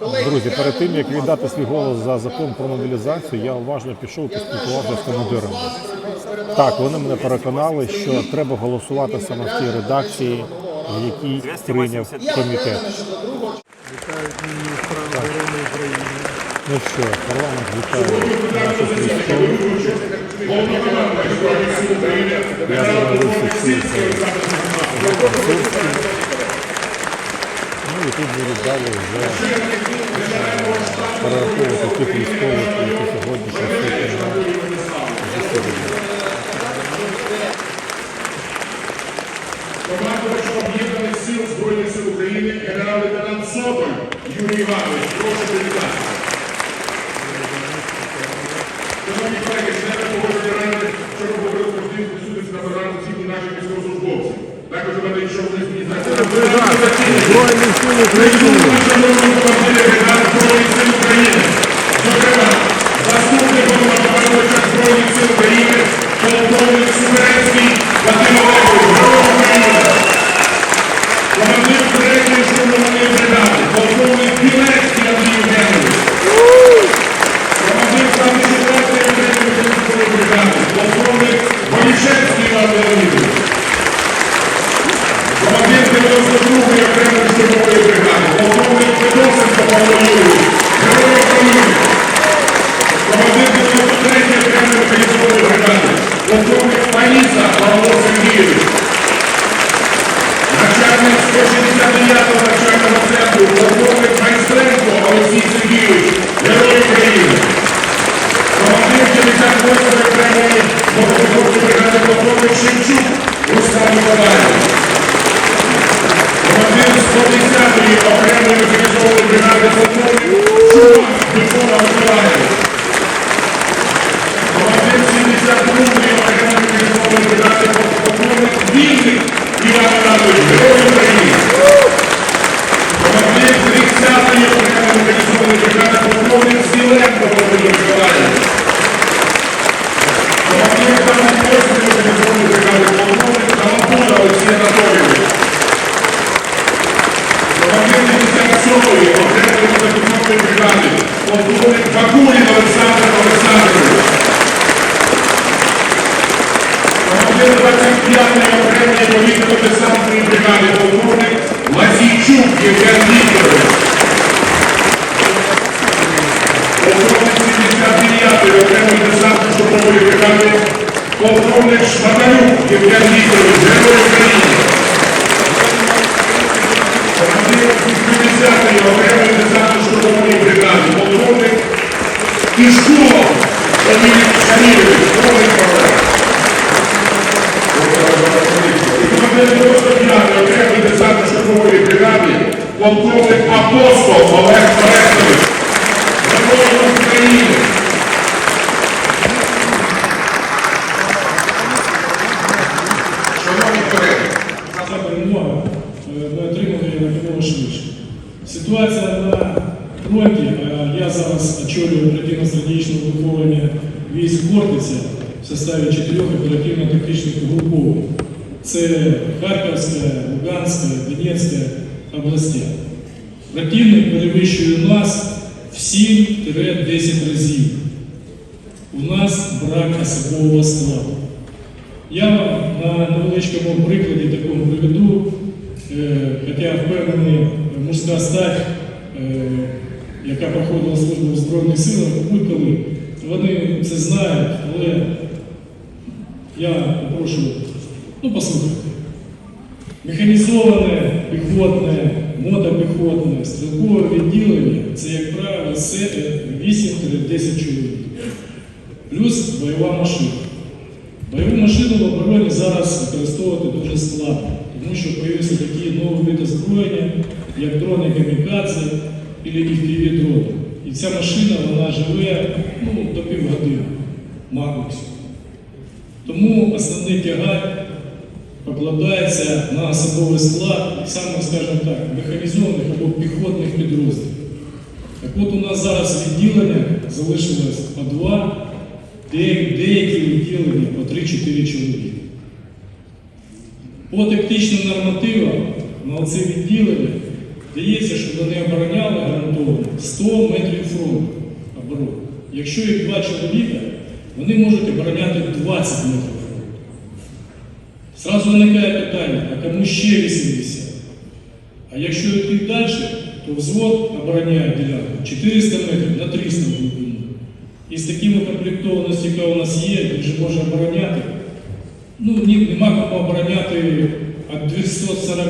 Друзі, перед тим як віддати свій голос за закон про мобілізацію, я уважно пішов і поспілкувався з командирами. Так, вони мене переконали, що треба голосувати саме в тій редакції, в якій прийняв комітет. Ну що, парламент вітає наших військових. Я зробився всі це і тут будуть далі вже е, перераховувати тих військових, які сьогодні присутні на об'єднаних сил Збройних сил України генерал-лейтенант Соболь Юрій Іванович. Прошу привітати. Шановні колеги, члени погодження ради вчора говорили про тим присутності на бажанні всіх наших військовослужбовців. Також у мене йшов лист міністерства. Збройні сили України! Шановні командири бригад Збройних сил України. Зокрема, заступник головнокомандувача Збройних сил України, полковник Суверенський Вадим Олегович. Герой України. Командир окремої Полковник 79-ї окремої десантно-штурмової бригади, полковник Шматарюк Євген Вікторович, Герой України. Командир 50-ї окремої десантно-штурмової бригади, полковник Кішков Еміль Шарійович, Герой України. Командир 95-ї окремої десантно-штурмової полковник Апостол Олег Борисович, Е, ми отримали якомога швидше. Ситуація на фронті, е, я зараз очолюю оперативно-стратегічне виховування військ Хортиця в составі чотирьох оперативно-тактичних угруповань. Це Харківська, Луганська, Донецька областя. Противник перевищує нас 7-10 разів. У нас брак особового складу. Я вам на невеличкому прикладі такому приведу, е, хоча впевнений, мужська стать, е, яка проходила службу в Збройних силах, будь-коли, вони це знають, але я попрошу, ну послухайте. Механізоване, піхотне, мотопіхотне, стрілкове відділення це, як правило, 8-10 чоловік. Плюс бойова машина. Бойову машину в обороні зараз використовувати дуже складно, тому що з'явилися такі нові види озброєння, як дрони камікадзе і fpv дрони. І ця машина вона живе ну, до півгодини максимум. Тому основний тягар покладається на особовий склад, саме, скажімо так, механізованих або піхотних підрозділів. Так от у нас зараз відділення залишилось по два, деякі, відділення по 3-4 чоловіки. По тактичним нормативам на це відділення дається, щоб вони обороняли гарантовано 100 метрів фронту оборони. Якщо їх два чоловіка, вони можуть обороняти 20 метрів. Зразу виникає питання, а кому ще 80? А якщо йти далі, то взвод обороняє ділянку 400 метрів на 300 глибину. І з такими комплектованістю, яка у нас є, він же може обороняти. Ну, нема кому обороняти від 240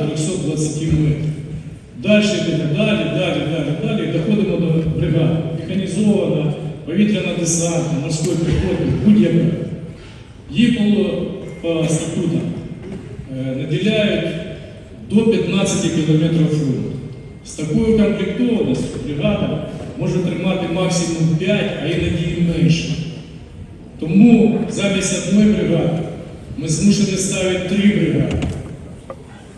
до 320 метрів. Далі йдемо далі, далі, далі, далі. Доходимо до бригад. Механізована, повітряна десантна, морської піхоти, будь-яка. Їх було по статутам е, наділяють до 15 км фронту. З такою комплектованістю бригада може тримати максимум 5, а іноді і менше. Тому замість одної бригади ми змушені ставити три бригади.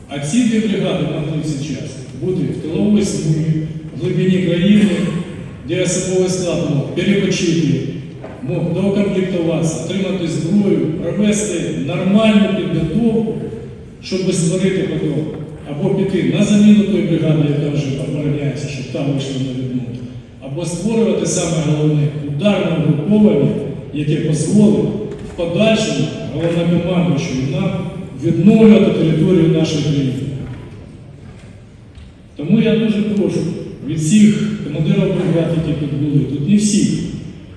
А ці дві бригади могли зараз бути в тиловій смугі, в глибині країни, де особовий склад мог перепочити, мог доукомплектуватися, отримати зброю, провести нормальну підготовку, щоб створити потім або піти на заміну тої бригади, яка вже обороняється, щоб там вийшли на відмову, або створювати саме головне ударне угруповання, яке дозволить в подальшому головнокомандуючому нам відновлювати територію нашої країни. Тому я дуже прошу від всіх командирів бригад, які тут були, тут не всі.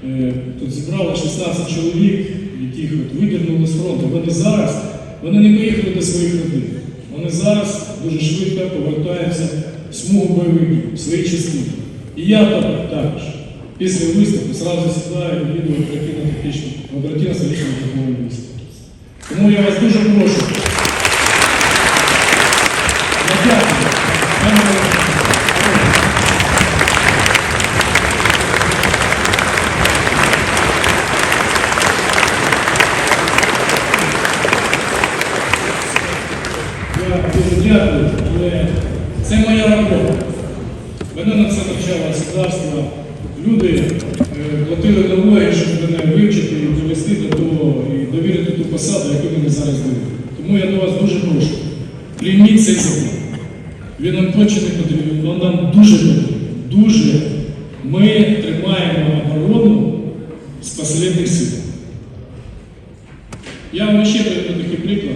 Е, Тут зібрали 16 чоловік, яких от видернули з фронту. Вони зараз вони не поїхали до своїх родин. Вони зараз дуже швидко повертаються в смугу бойових дій, в свої частини. І я так- також після виступу зразу сідаю і їду в оперативно-тактичну, оперативно-стратегічну допомогу виступ. Тому я вас дуже прошу. Дякую, але це моя робота. Мене на це навчало государство. Люди е, платили налоги, щоб мене вивчити і довести до того і довірити ту посаду, яку мене зараз дають. Тому я до вас дуже прошу. Прийміть цей закон. Він нам точно не потрібен, він нам дуже потрібен. Дуже. Ми тримаємо оборону з останніх сил. Я вам ще приведу такий приклад.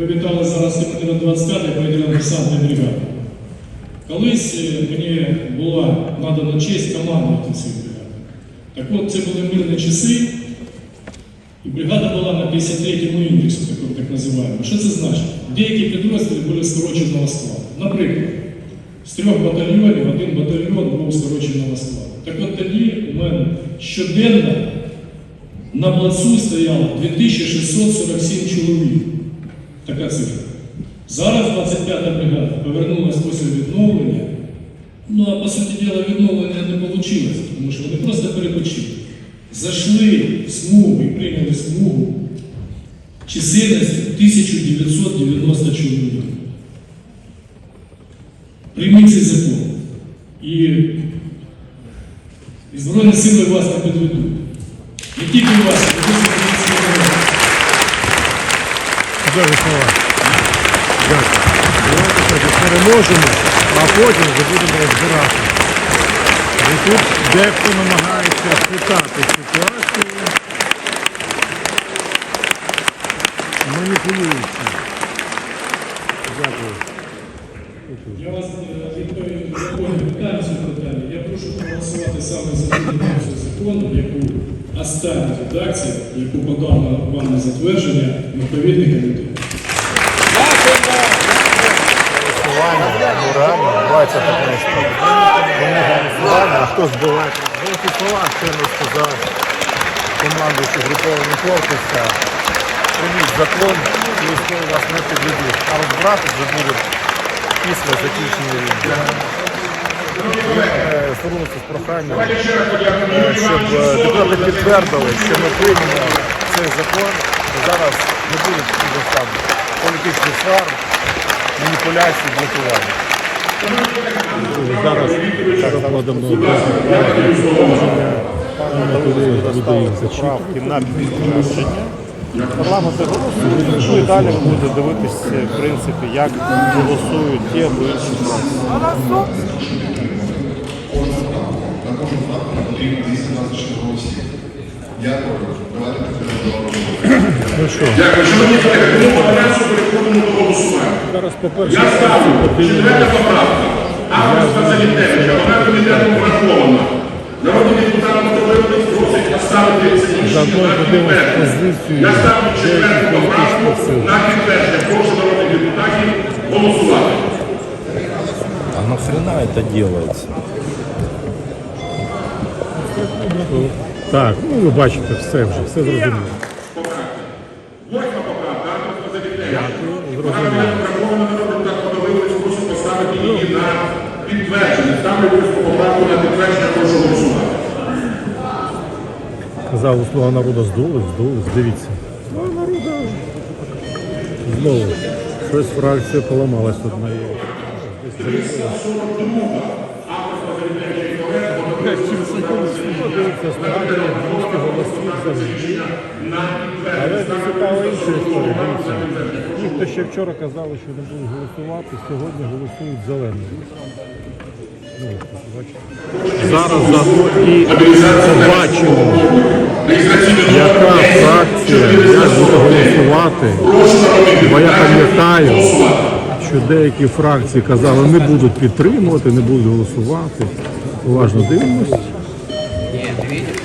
Ви вітали зараз командира 25-ї повітряно десантної бригади. Колись е, мені була надана честь командувати цією бригадою. Так от це були мирні часи, і бригада була на 53-му індексу, так називаємо. Що це значить? Деякі підрозділи були скороченого складу. Наприклад, з трьох батальйонів один батальйон був скороченого складу. Так от тоді у мене щоденно на плацу стояло 2647 чоловік. Така цифра. Зараз 25-та бригада повернулася після відновлення. Ну, а по суті діла, відновлення не вийшло, тому що вони просто перепочили. Зайшли в смугу і прийняли смугу чисельністю 1990 чоловік. Прийміть цей закон. І, і Збройні сили вас не підведуть. Не тільки вас, України. Чудові слова. Дякую. Давайте тоді переможемо, а потім вже будемо розбирати. І тут дехто намагається хитати ситуацію, маніпулюючи. Дякую. Я вас е, питання питання. Я прошу проголосувати саме за цю закону, яку останню редакцію, яку подав вам на затвердження відповідний комітет. А хто збиває? Великі слова щойно сказав корпуска. Прийміть закон, і військові вас не підведуть. А розбирати вже буде після закінчення війни. Е, з проханням, е, щоб е, депутати підтвердили, що ми приймемо цей закон, зараз не буде там політичних свар, маніпуляцій, блокування. Зараз так складемо поправки на підтвердження. Парламент голосує, ну і далі ви будете дивитися, в принципі, як голосують ті або інші. Потрібно 224 голосів. Дякую. Давайте підтримуємо. Ну Дякую. Шановні колеги, тому одразу переходимо до голосування. Я ставлю четверта поправка. Авторства Залітевича. Вона комітетом врахована. Народний депутат Мотовилович просить поставити це рішення на підтвердження. Я ставлю четверту поправку на підтвердження. Прошу народних депутатів голосувати. А нахрена это делается? Так, ну ви бачите, все вже, все зрозуміло. Залітевича. Зрозуміло. Підтвердження. Ставлю восьму поправку на підтвердження. Прошу голосувати. Казав, слуга народу здулись, здулись, дивіться. Слуга народу. Знову. Щось фракція поламалась тут на її. Але це цікава інша історія. Ті, хто ще вчора казали, що не будуть голосувати, сьогодні голосують зеленою. Ну. Зараз заодно і побачимо, яка фракція буде голосувати. Бо я пам'ятаю, що деякі фракції казали, не будуть підтримувати, не будуть голосувати. Уважно дивимось.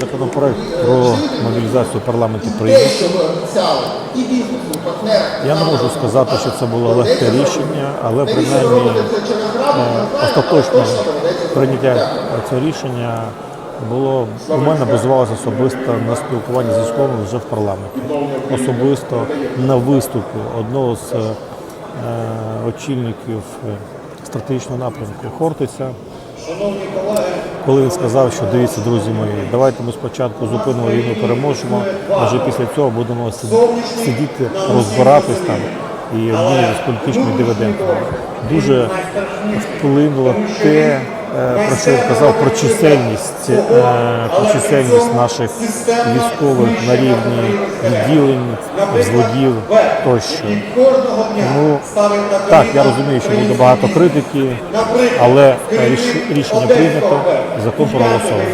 Законопроект про мобілізацію парламенту прийнято. Я не можу сказати, що це було легке рішення, але принаймні е, остаточне прийняття цього рішення було у мене базувалося особисто на спілкуванні з військовими вже в парламенті. Особисто на виступі одного з е, очільників е, стратегічного напрямку Хортиця. Коли він сказав, що дивіться, друзі мої, давайте ми спочатку зупинимо війну, переможемо, а вже після цього будемо сид- сидіти, розбиратись там і обмінюватися політичними дивідендами. Дуже вплинуло те, е, про що він казав, про чисельність, е, про чисельність наших військових на рівні відділень, взводів тощо. Тому так, я розумію, що буде багато критики, але е, ріш- рішення прийнято, закон проголосований.